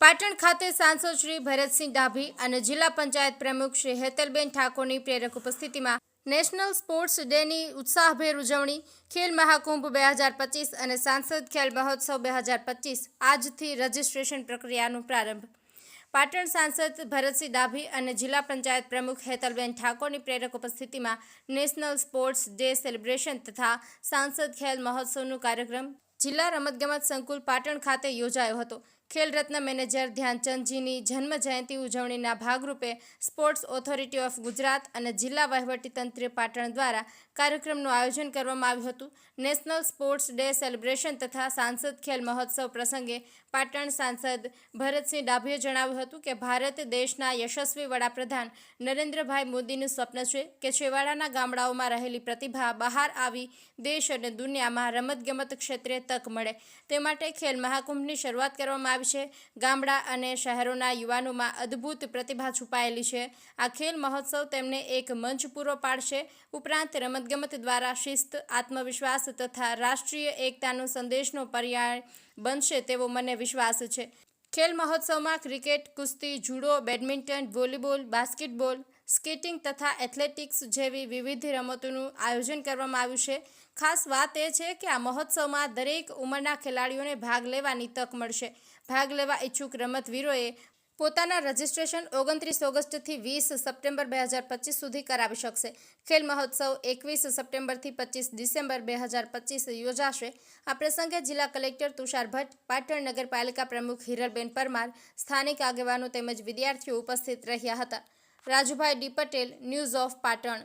પાટણ ખાતે સાંસદ શ્રી ભરતસિંહ ડાભી અને જિલ્લા પંચાયત પ્રમુખ શ્રી હેતલબેન ઠાકોરની પ્રેરક ઉપસ્થિતિમાં નેશનલ સ્પોર્ટ્સ ડેની ઉત્સાહભેર ઉજવણી, ખેલ મહાકુંભ બે હજાર પચીસ અને સાંસદ ખેલ મહોત્સવ બે હજાર પચીસ આજથી રજીસ્ટ્રેશન પ્રક્રિયાનો પ્રારંભ. પાટણ સાંસદ ભરતસિંહ ડાભી અને જિલ્લા પંચાયત પ્રમુખ હેતલબેન ઠાકોરની પ્રેરક ઉપસ્થિતિમાં નેશનલ સ્પોર્ટ્સ ડે સેલિબ્રેશન તથા સાંસદ ખેલ મહોત્સવનો કાર્યક્રમ જિલ્લા રમતગમત સંકુલ પાટણ ખાતે યોજાયો હતો. ખેલ રત્ન મેનેજર ધ્યાનચંદજીની જન્મ જયંતિ ઉજવણીના ભાગરૂપે સ્પોર્ટ્સ ઓથોરિટી ઓફ ગુજરાત અને જિલ્લા વહીવટીતંત્ર પાટણ દ્વારા કાર્યક્રમનું આયોજન કરવામાં આવ્યું હતું. નેશનલ સ્પોર્ટ્સ ડે સેલિબ્રેશન તથા સાંસદ ખેલ મહોત્સવ પ્રસંગે પાટણ સાંસદ ભરતસિંહ ડાભીએ જણાવ્યું હતું કે ભારત દેશના યશસ્વી વડાપ્રધાન નરેન્દ્રભાઈ મોદીનું સ્વપ્ન છે કે છેવાડાના ગામડાઓમાં રહેલી પ્રતિભા બહાર આવી દેશ અને દુનિયામાં રમતગમત ક્ષેત્રે તક મળે. તે માટે ખેલ મહાકુંભની શરૂઆત કરવામાં આવી છે ગામડા અને શહેરોના યુવાનોમાં અદ્ભુત પ્રતિભા છુપાયેલી છે. આ ખેલ મહોત્સવ તેમને એક મંચ પૂરો પાડશે. ઉપરાંત રમતગમત દ્વારા શિસ્ત, આત્મવિશ્વાસ તથા રાષ્ટ્રીય એકતાનો સંદેશનો પર્યાય બનશે તેવો મને વિશ્વાસ છે. ખેલ મહોત્સવમાં ક્રિકેટ, કુસ્તી, judo, badminton, volleyball, basketball skating તથા એથ્લેટિક્સ જેવી વિવિધ રમતોનું આયોજન કરવામાં આવ્યું છે. ખાસ વાત એ છે કે આ મહોત્સવમાં દરેક ઉંમરના ખેલાડીઓને ભાગ લેવાની તક મળશે. ભાગ લેવા ઈચ્છુક રમતવીરોએ પોતાના રજિસ્ટ્રેશન ઓગણત્રીસ ઓગસ્ટથી વીસ સપ્ટેમ્બર બે હજાર પચીસ સુધી કરાવી શકશે. ખેલ મહોત્સવ એકવીસ સપ્ટેમ્બરથી પચીસ ડિસેમ્બર બે હજાર પચીસ યોજાશે. આ પ્રસંગે જિલ્લા કલેક્ટર તુષાર ભટ્ટ, પાટણ નગરપાલિકા પ્રમુખ હિરલબેન પરમાર, સ્થાનિક આગેવાનો તેમજ વિદ્યાર્થીઓ ઉપસ્થિત રહ્યા હતા. Rajubhai D Patel news of Patan.